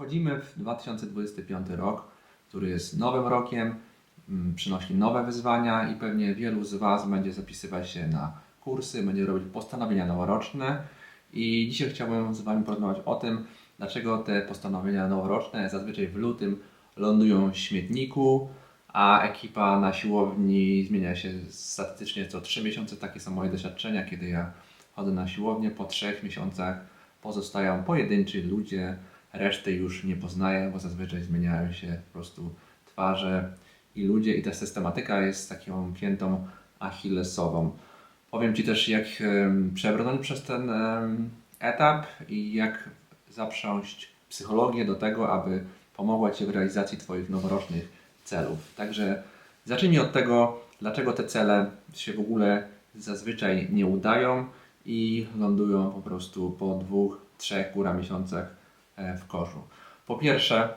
Wchodzimy w 2025 rok, który jest nowym rokiem, mm, przynosi nowe wyzwania i pewnie wielu z Was będzie zapisywać się na kursy, będzie robić postanowienia noworoczne. I dzisiaj chciałbym z Wami porozmawiać o tym, dlaczego te postanowienia noworoczne zazwyczaj w lutym lądują w śmietniku, a ekipa na siłowni zmienia się statystycznie co 3 miesiące. Takie są moje doświadczenia, kiedy ja chodzę na siłownię. Po 3 miesiącach pozostają pojedynczy ludzie, reszty już nie poznaję, bo zazwyczaj zmieniają się po prostu twarze i ludzie i ta systematyka jest taką piętą achillesową. Powiem Ci też, jak przebrnąć przez ten etap i jak zaprząść psychologię do tego, aby pomogła Ci w realizacji Twoich noworocznych celów. Także zacznijmy od tego, dlaczego te cele się w ogóle zazwyczaj nie udają i lądują po prostu po dwóch, trzech góra miesiącach w koszu. Po pierwsze,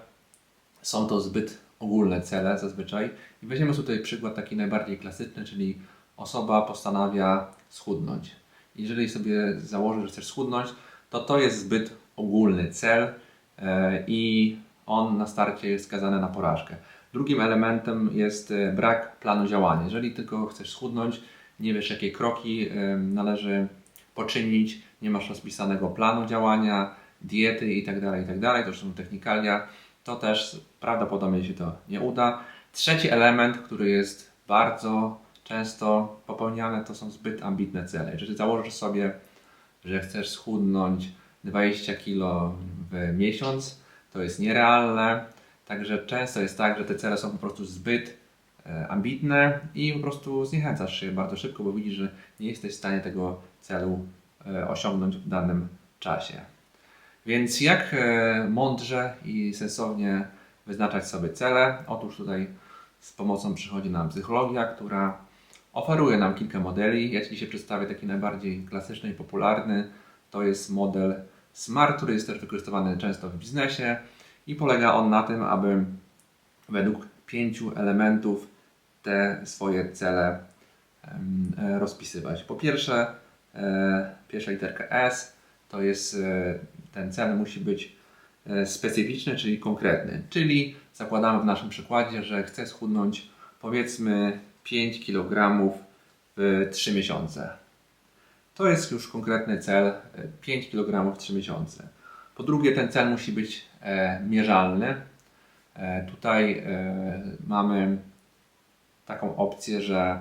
są to zbyt ogólne cele zazwyczaj. I weźmiemy tutaj przykład taki najbardziej klasyczny, czyli osoba postanawia schudnąć. Jeżeli sobie założy, że chcesz schudnąć, to to jest zbyt ogólny cel e, i on na starcie jest skazany na porażkę. Drugim elementem jest e, brak planu działania. Jeżeli tylko chcesz schudnąć, nie wiesz jakie kroki e, należy poczynić, nie masz rozpisanego planu działania, diety itd., itd., to już są technikalia, to też prawdopodobnie się to nie uda. Trzeci element, który jest bardzo często popełniany, to są zbyt ambitne cele. Jeżeli założysz sobie, że chcesz schudnąć 20 kg w miesiąc, to jest nierealne. Także często jest tak, że te cele są po prostu zbyt e, ambitne i po prostu zniechęcasz się bardzo szybko, bo widzisz, że nie jesteś w stanie tego celu e, osiągnąć w danym czasie. Więc jak e, mądrze i sensownie wyznaczać sobie cele? Otóż tutaj z pomocą przychodzi nam psychologia, która oferuje nam kilka modeli. Ja Ci dzisiaj przedstawię taki najbardziej klasyczny i popularny. To jest model SMART, który jest też wykorzystywany często w biznesie i polega on na tym, aby według pięciu elementów te swoje cele e, rozpisywać. Po pierwsze, e, pierwsza literka S to jest ten cel musi być e, specyficzny, czyli konkretny. Czyli zakładamy w naszym przykładzie, że chcę schudnąć powiedzmy 5 kg w 3 miesiące. To jest już konkretny cel e, 5 kg w 3 miesiące. Po drugie, ten cel musi być e, mierzalny. E, tutaj e, mamy taką opcję, że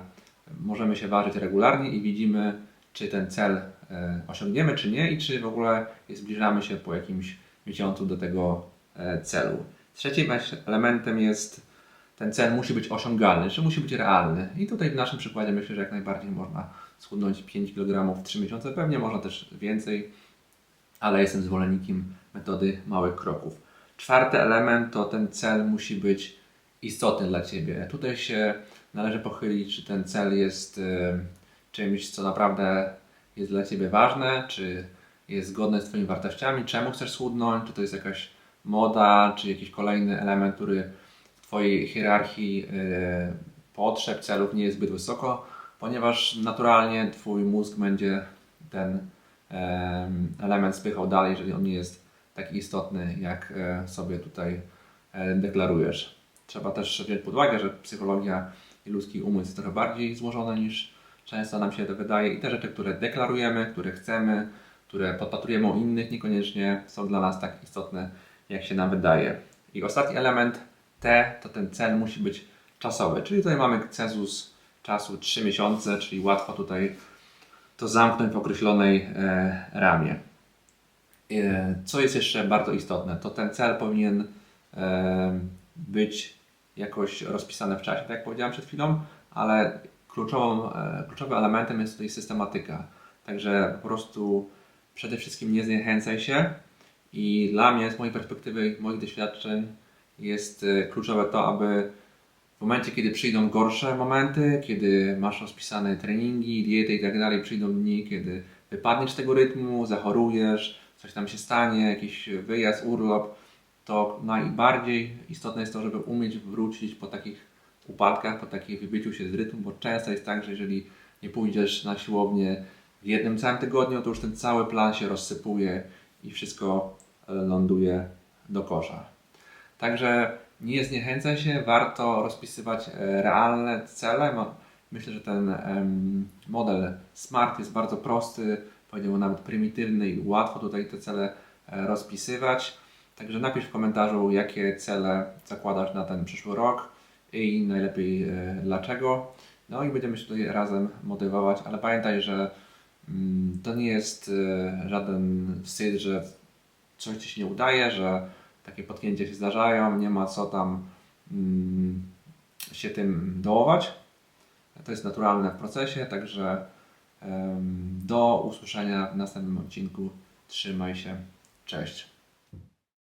możemy się ważyć regularnie i widzimy, czy ten cel e, osiągniemy, czy nie, i czy w ogóle zbliżamy się po jakimś miesiącu do tego e, celu. Trzecim elementem jest, ten cel musi być osiągalny, czy musi być realny. I tutaj w naszym przykładzie myślę, że jak najbardziej można schudnąć 5 kg w 3 miesiące, pewnie można też więcej, ale jestem zwolennikiem metody małych kroków. Czwarty element to ten cel musi być istotny dla Ciebie. Tutaj się należy pochylić, czy ten cel jest e, czymś, co naprawdę jest dla Ciebie ważne, czy jest zgodne z Twoimi wartościami, czemu chcesz schudnąć, czy to jest jakaś moda, czy jakiś kolejny element, który w Twojej hierarchii e, potrzeb, celów nie jest zbyt wysoko, ponieważ naturalnie Twój mózg będzie ten em, element spychał dalej, jeżeli on nie jest taki istotny, jak e, sobie tutaj e, deklarujesz. Trzeba też wziąć pod uwagę, że psychologia i ludzki umysł jest trochę bardziej złożone niż często nam się to wydaje i te rzeczy, które deklarujemy, które chcemy, które podpatrujemy u innych, niekoniecznie są dla nas tak istotne, jak się nam wydaje. I ostatni element T to ten cel musi być czasowy, czyli tutaj mamy cezus czasu 3 miesiące, czyli łatwo tutaj to zamknąć w określonej e, ramie. E, Co jest jeszcze bardzo istotne, to ten cel powinien e, być jakoś rozpisany w czasie, tak jak powiedziałem przed chwilą, ale kluczową, e, kluczowym elementem jest tutaj systematyka. Także po prostu przede wszystkim nie zniechęcaj się i dla mnie, z mojej perspektywy, moich doświadczeń jest e, kluczowe to, aby w momencie, kiedy przyjdą gorsze momenty, kiedy masz rozpisane treningi, diety i tak dalej, przyjdą dni, kiedy wypadniesz z tego rytmu, zachorujesz, coś tam się stanie, jakiś wyjazd, urlop, to najbardziej istotne jest to, żeby umieć wrócić po takich upadkach, po takim wybyciu się z rytmu, bo często jest tak, że jeżeli nie pójdziesz na siłownię w jednym całym tygodniu, to już ten cały plan się rozsypuje i wszystko e, ląduje do kosza. Także nie zniechęcaj się, warto rozpisywać e, realne cele. Mo- Myślę, że ten model SMART jest bardzo prosty, powiedziałbym nawet prymitywny i łatwo tutaj te cele e, rozpisywać. Także napisz w komentarzu, jakie cele zakładasz na ten przyszły rok i najlepiej e, dlaczego. No i będziemy się tutaj razem motywować, ale pamiętaj, że mm, to nie jest e, żaden wstyd, że coś Ci się nie udaje, że takie potknięcia się zdarzają, nie ma co tam mm, się tym dołować. To jest naturalne w procesie, także do usłyszenia w następnym odcinku. Trzymaj się. Cześć.